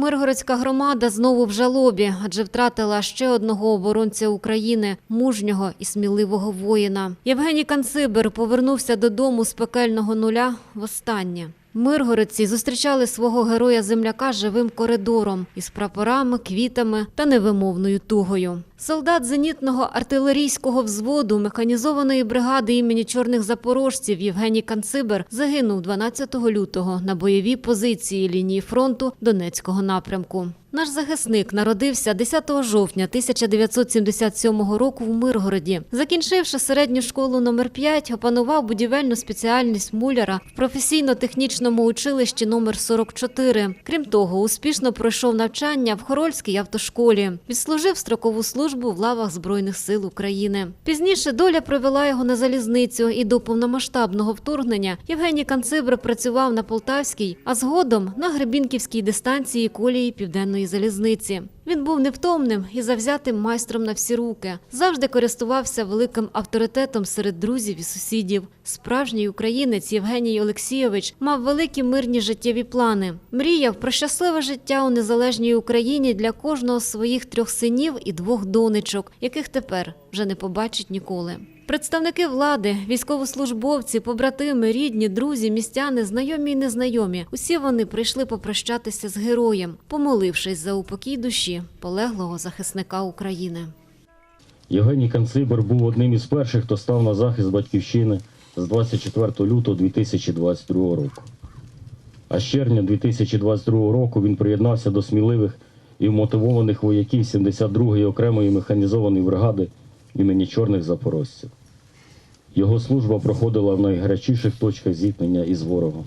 Миргородська громада знову в жалобі, адже втратила ще одного оборонця України, мужнього і сміливого воїна. Євгеній Канцибер повернувся додому з пекельного нуля востаннє. Миргородці зустрічали свого героя-земляка живим коридором із прапорами, квітами та невимовною тугою. Солдат зенітного артилерійського взводу механізованої бригади імені чорних запорожців Євгеній Канцибер загинув 12 лютого на бойовій позиції лінії фронту Донецького напрямку. Наш захисник народився 10 жовтня 1977 року в Миргороді. Закінчивши середню школу номер 5, опанував будівельну спеціальність муляра в професійно-технічному училищі номер 44. Крім того, успішно пройшов навчання в Хорольській автошколі. Відслужив строкову службу в лавах Збройних сил України. Пізніше доля привела його на залізницю, і до повномасштабного вторгнення Євгеній Канцибр працював на Полтавській, а згодом на Гребінківській дистанції колії Південної залізниці. Він був невтомним і завзятим майстром на всі руки. Завжди користувався великим авторитетом серед друзів і сусідів. Справжній українець Євгеній Олексійович мав великі мирні життєві плани. Мріяв про щасливе життя у незалежній Україні для кожного з своїх трьох синів і двох донечок, яких тепер вже не побачить ніколи. Представники влади, військовослужбовці, побратими, рідні, друзі, містяни, знайомі і незнайомі. Усі вони прийшли попрощатися з героєм, помолившись за упокій душі полеглого захисника України. Євгеній Канцибер був одним із перших, хто став на захист батьківщини з 24 лютого 2022 року. А з червня 2022 року він приєднався до сміливих і вмотивованих вояків 72-ї окремої механізованої бригади імені Чорних Запорожців. Його служба проходила в найгарячіших точках зіткнення із ворогом.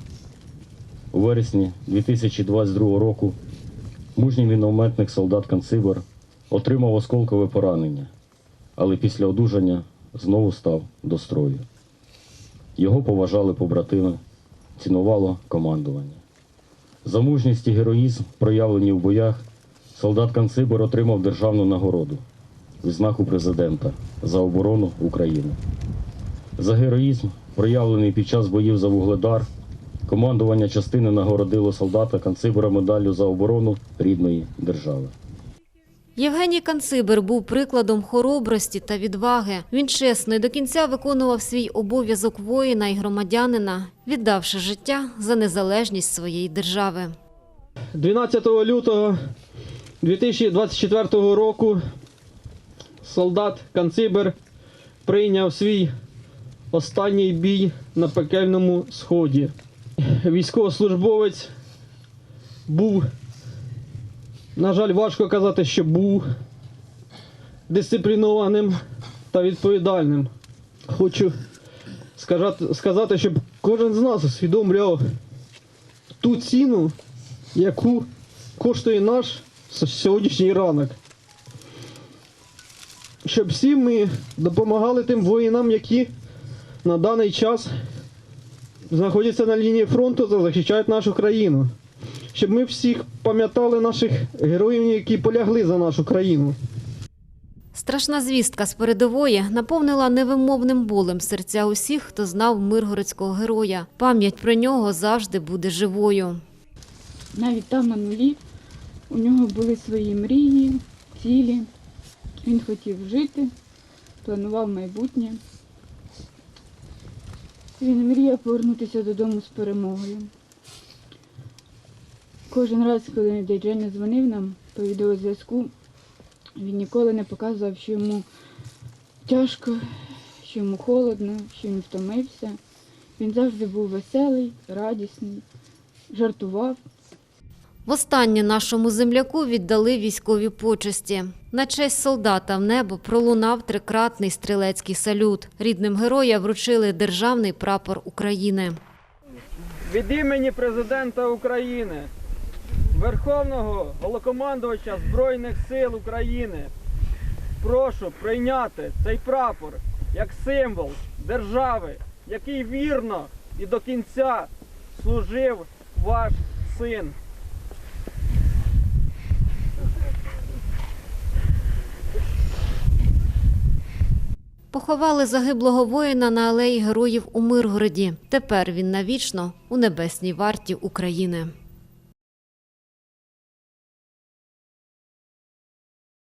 У вересні 2022 року мужній мінометник солдат Канцибер отримав осколкове поранення але після одужання знову став до строю. Його поважали побратими, цінувало командування. За мужність і героїзм, проявлені в боях, солдат Канцибор отримав державну нагороду відзнаку президента за оборону України. За героїзм, проявлений під час боїв за Вугледар, командування частини нагородило солдата Канцибора медаллю за оборону рідної держави. Євгеній Канцибер був прикладом хоробрості та відваги. Він чесно і до кінця виконував свій обов'язок воїна і громадянина, віддавши життя за незалежність своєї держави. 12 лютого 2024 року солдат Канцибер прийняв свій останній бій на пекельному сході. Військовослужбовець був, на жаль, важко казати, що був дисциплінованим та відповідальним. Хочу сказати, щоб кожен з нас усвідомлював ту ціну, яку коштує наш сьогоднішній ранок. Щоб всі ми допомагали тим воїнам, які на даний час знаходяться на лінії фронту та захищають нашу країну. Щоб ми всіх пам'ятали наших героїв, які полягли за нашу країну. Страшна звістка з передової наповнила невимовним болем серця усіх, хто знав миргородського героя. Пам'ять про нього завжди буде живою. навіть там на нулі у нього були свої мрії, цілі. Він хотів жити, планував майбутнє. Він мріяв повернутися додому з перемогою. Кожен раз, коли Дейджей дзвонив нам по відеозв'язку, він ніколи не показував, що йому тяжко, що йому холодно, що він втомився. Він завжди був веселий, радісний, жартував. Востаннє нашому земляку віддали військові почесті. На честь солдата в небо пролунав трикратний стрілецький салют. Рідним героя вручили державний прапор України. від імені президента України, Верховного Голокомандувача Збройних сил України, прошу прийняти цей прапор як символ держави, який вірно і до кінця служив ваш син. Поховали загиблого воїна на алеї героїв у Миргороді. Тепер він навічно у небесній варті України.